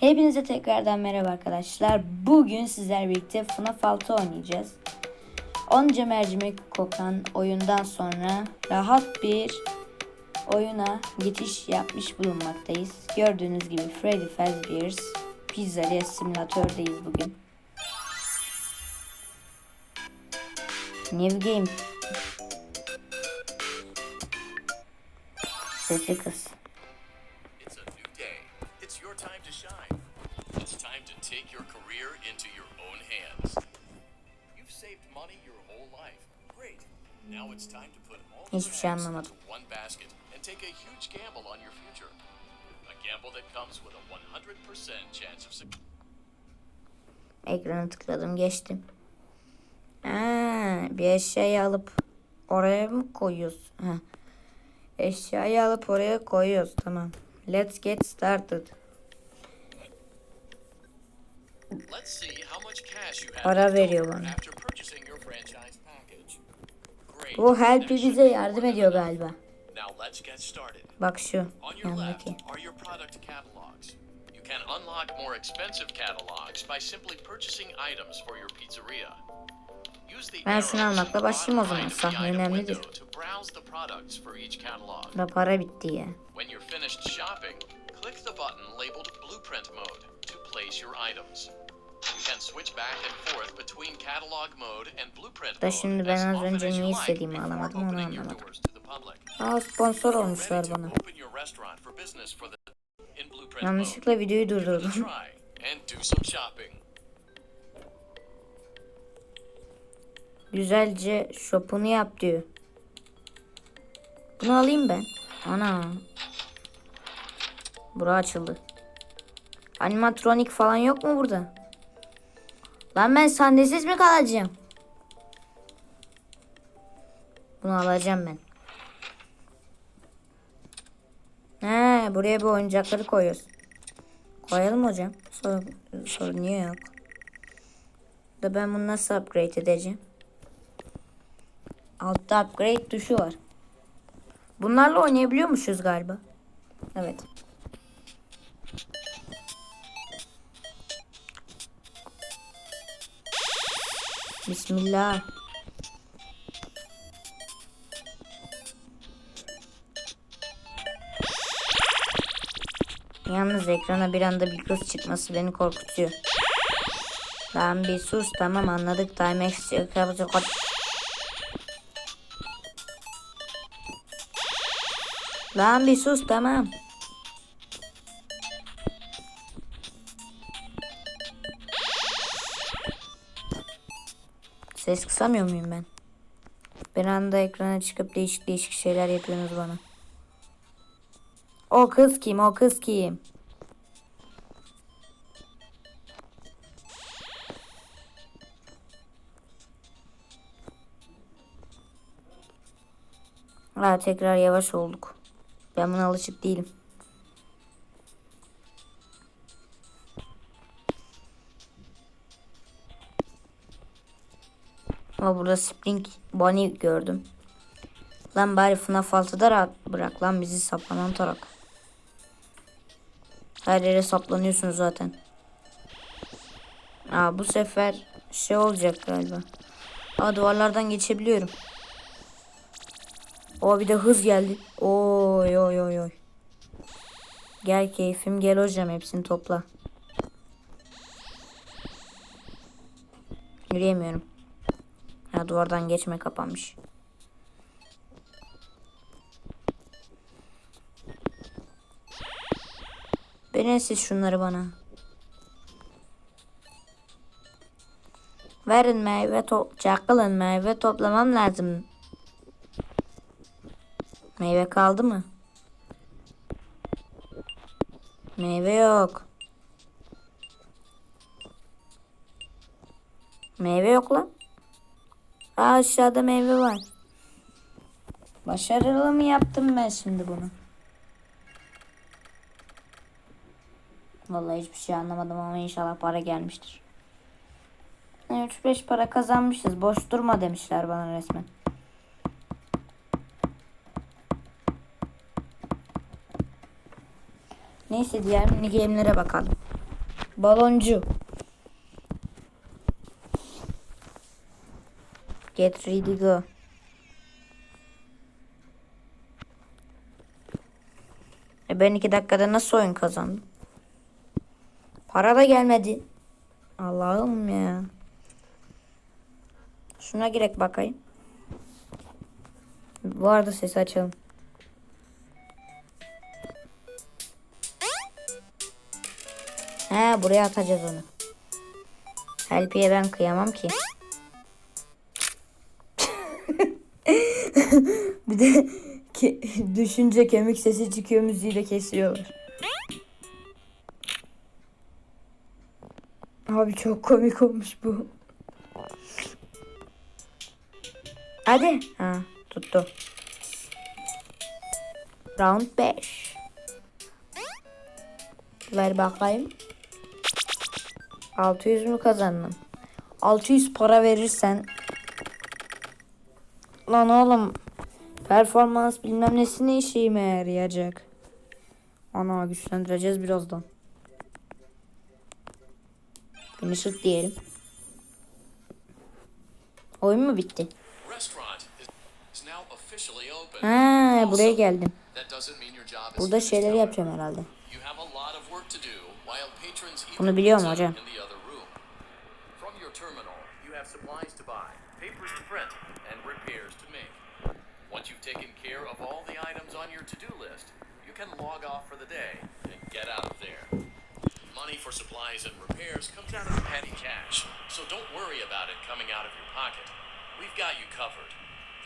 Hepinize tekrardan merhaba arkadaşlar. Bugün sizler birlikte FNAF 6 oynayacağız. Onca mercimek kokan oyundan sonra rahat bir oyuna geçiş yapmış bulunmaktayız. Gördüğünüz gibi Freddy Fazbear's Pizzeria Simülatör'deyiz bugün. New Game. Sesi kız. Take your career into your own hands. You've saved money your whole life. Great. Now it's time to put all Hiçbir şey anlamadım. into one basket and take a huge gamble on your future. A gamble that comes with a 100% chance of success. Ekrana tıkladım geçtim. Aa, bir eşyayı alıp oraya mı koyuyoruz? Ha. Eşyayı alıp oraya koyuyoruz tamam. Let's get started. Para veriyor bana. Bu help bize yardım ediyor galiba. Bak şu yandaki. can unlock more expensive catalogs by simply purchasing items for your pizzeria. Use the Ben arrows almakla başlayayım o zaman. Sahne önemlidir. Da para bitti ya. When you're finished shopping, click the button labeled Blueprint Mode place your items. You can switch back and forth between catalog mode and blueprint Da şimdi ben az önce like istediğimi alamadım, onu anlamadım. Aa sponsor olmuşlar bana. Yanlışlıkla videoyu durdurdum. Güzelce shopunu yap diyor. Bunu alayım ben. Ana. Bura açıldı. Animatronik falan yok mu burada? Lan ben sahnesiz mi kalacağım? Bunu alacağım ben. He, buraya bu oyuncakları koyuyoruz. Koyalım hocam. Sorun, sorun niye yok? Da ben bunu nasıl upgrade edeceğim? Altta upgrade tuşu var. Bunlarla oynayabiliyormuşuz galiba. Evet. Bismillah. Yalnız ekrana bir anda bir kız çıkması beni korkutuyor. Lan bir sus tamam anladık. Timex çıkacak. Lan bir sus tamam. Ses kısamıyor muyum ben? Bir anda ekrana çıkıp değişik değişik şeyler yapıyorsunuz bana. O kız kim? O kız kim? Ha tekrar yavaş olduk. Ben buna alışık değilim. Ama burada Spring Bunny gördüm. Lan bari FNAF 6'da rahat bırak lan bizi saplanan tarak. Her yere saplanıyorsun zaten. Aa bu sefer şey olacak galiba. Aa duvarlardan geçebiliyorum. O bir de hız geldi. Oy oy oy oy. Gel keyfim gel hocam hepsini topla. Yürüyemiyorum. Ha duvardan geçme kapanmış. Verin siz şunları bana. Verin meyve top çakılın meyve toplamam lazım. Meyve kaldı mı? Meyve yok. Meyve yok lan. Aa, aşağıda meyve var. Başarılı mı yaptım ben şimdi bunu? Vallahi hiçbir şey anlamadım ama inşallah para gelmiştir. 3-5 para kazanmışız. Boş durma demişler bana resmen. Neyse diğer mini game'lere bakalım. Baloncu. Get ready go. E ben iki dakikada nasıl oyun kazandım? Para da gelmedi. Allah'ım ya. Şuna girek bakayım. Bu arada sesi açalım. He buraya atacağız onu. Helpiye ben kıyamam ki. Bir de ke- düşünce kemik sesi çıkıyor müziği de kesiyorlar. Abi çok komik olmuş bu. Hadi. Ha tuttu. Round 5. Ver bakayım. 600 mü kazandım? 600 para verirsen Lan oğlum performans bilmem nesi ne işime yarayacak. Ana güçlendireceğiz birazdan. Finisher diyelim. Oyun mu bitti? Ha buraya geldim. Burada şeyleri yapacağım herhalde. You have a lot on your to-do list, you can log off for the day and get out of there. Money for supplies and repairs comes out of petty cash, so don't worry about it coming out of your pocket. We've got you covered.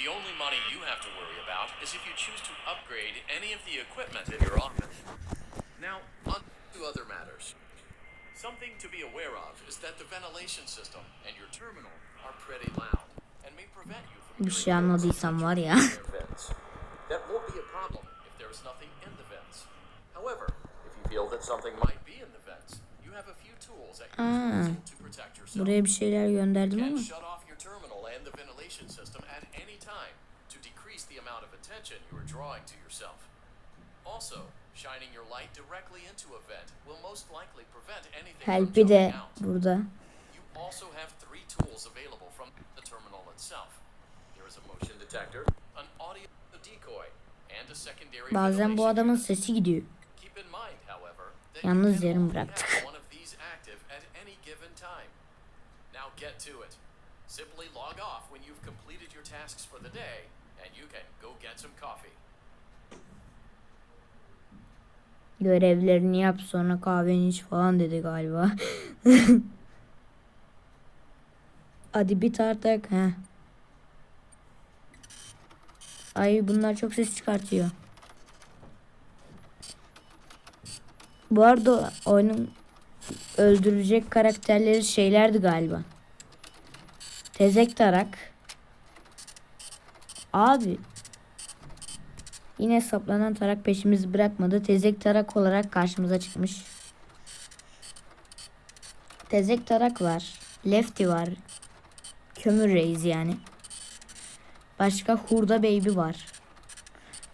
The only money you have to worry about is if you choose to upgrade any of the equipment in your office. Now, on to other matters. Something to be aware of is that the ventilation system and your terminal are pretty loud and may prevent you from Bir şey hearing anladıysam var ya. In your vents. That won't be a problem if there is nothing in the vents. However, if you feel that something might be in the vents, you have a few tools at your Aa, disposal to protect yourself. Buraya bir şeyler gönderdim You can ama. shut off your terminal and the ventilation system at any time to decrease the amount of attention you are drawing to yourself. Also, shining your light directly into a vent will most likely prevent anything from Help'i de jumping out. burada. You also have three tools available from the terminal itself. Bazen bu adamın sesi gidiyor. Yalnız yarım bıraktık. Görevlerini yap sonra kahveni iç falan dedi galiba. Hadi bit artık. Heh. Ay bunlar çok ses çıkartıyor. Bu arada oyunun öldürecek karakterleri şeylerdi galiba. Tezek tarak. Abi. Yine saplanan tarak peşimizi bırakmadı. Tezek tarak olarak karşımıza çıkmış. Tezek tarak var. Lefty var. Kömür reis yani. Başka Hurda Baby var.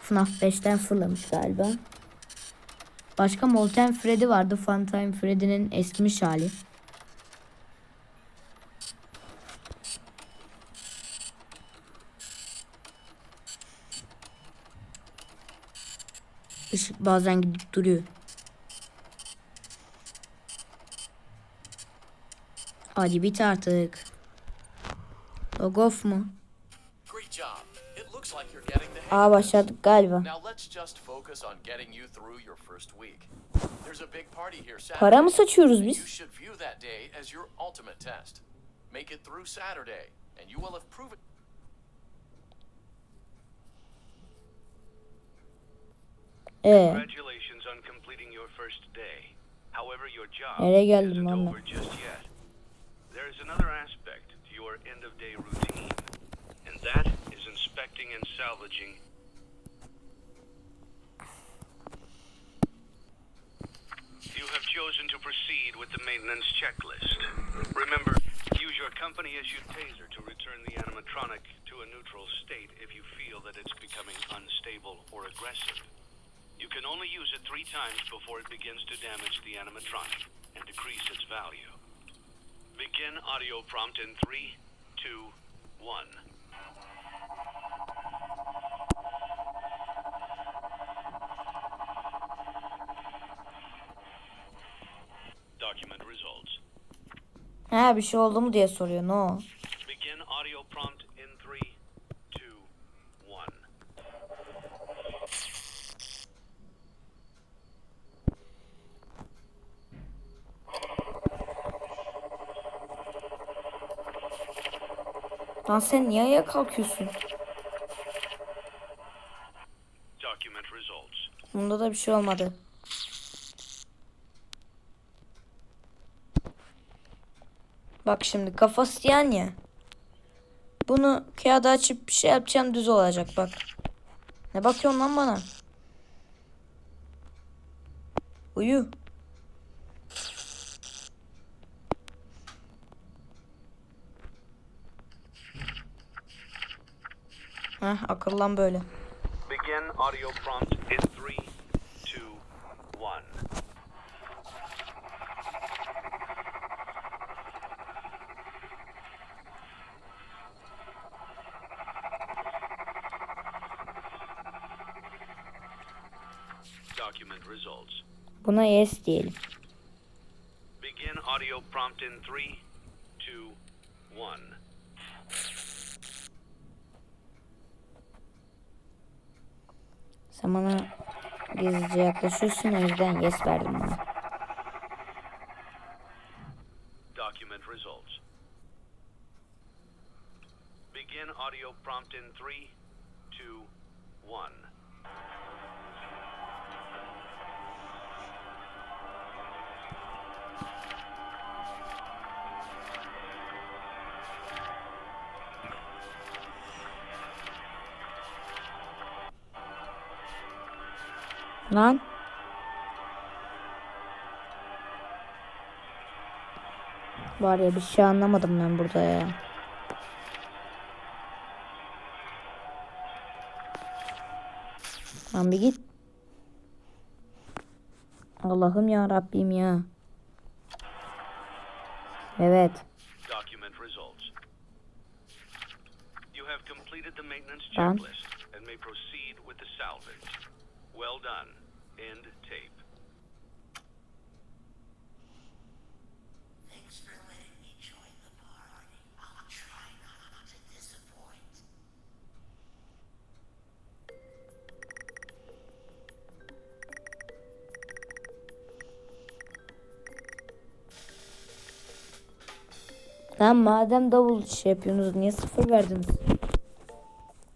FNAF 5'ten fırlamış galiba. Başka Molten Freddy vardı. Funtime Freddy'nin eskimiş hali. Işık bazen gidip duruyor. Hadi bit artık. Log off mu? Party here Saturday. Para mı saçıyoruz biz? You should view that day as your ultimate test. Make it through Saturday, and you will have proven Ee, Congratulations on completing your first day. However, your job Nereye geldim isn't lan ben? over just yet. There is another aspect to your end-of-day routine, and that inspecting and salvaging. You have chosen to proceed with the maintenance checklist. Remember, use your company as your taser to return the animatronic to a neutral state if you feel that it's becoming unstable or aggressive. You can only use it three times before it begins to damage the animatronic. and decrease its value. Begin audio prompt in three, two, one. Ha bir şey oldu mu diye soruyor. No. Begin audio prompt in three, two, one. Lan sen niye ayağa kalkıyorsun? Bunda da bir şey olmadı. Bak şimdi kafası yan ya. Bunu kağıda açıp bir şey yapacağım düz olacak bak. Ne bakıyorsun lan bana? Uyu. Heh akıllan böyle. Begin audio prompt in 3 Buna yes diyelim. Begin audio prompt in three, two, one. Sen bana gizlice yaklaşıyorsun o yüzden yes verdim bana. Lan. Var ya bir şey anlamadım ben burada ya. Lan bir git. Allah'ım ya Rabbim ya. Evet. Document results. You have completed the maintenance Done. checklist and may proceed with the salvage. Well done. End tape. Thanks for letting me join the party. I'll try not to disappoint. Lan madem davul şey yapıyorsunuz niye sıfır verdiniz?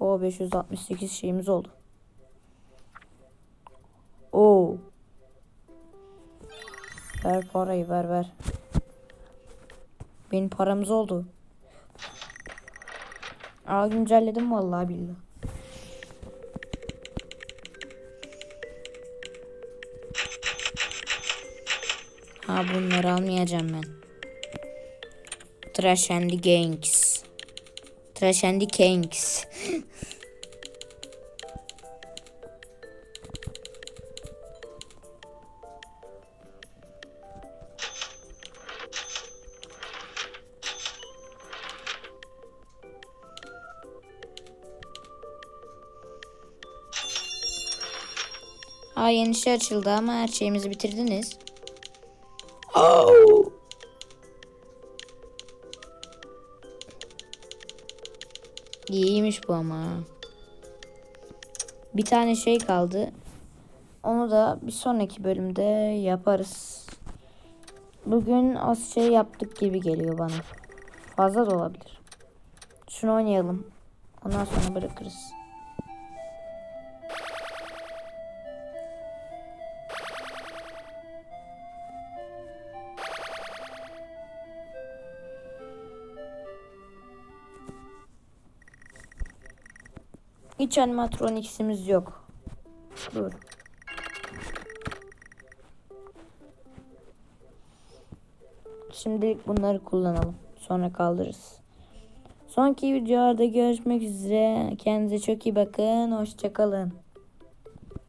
O 568 şeyimiz oldu. Oo. Ver parayı ver ver. Benim paramız oldu. Aa güncelledim vallahi billahi. Ha bunları almayacağım ben. Trash and the Gangs. Trash and the Gangs. yeni şey açıldı ama her şeyimizi bitirdiniz. Oh. İyiymiş bu ama. Bir tane şey kaldı. Onu da bir sonraki bölümde yaparız. Bugün az şey yaptık gibi geliyor bana. Fazla da olabilir. Şunu oynayalım. Ondan sonra bırakırız. Hiç animatronics'imiz yok. Dur. Şimdilik bunları kullanalım. Sonra kaldırırız. Sonraki videolarda görüşmek üzere. Kendinize çok iyi bakın. Hoşçakalın.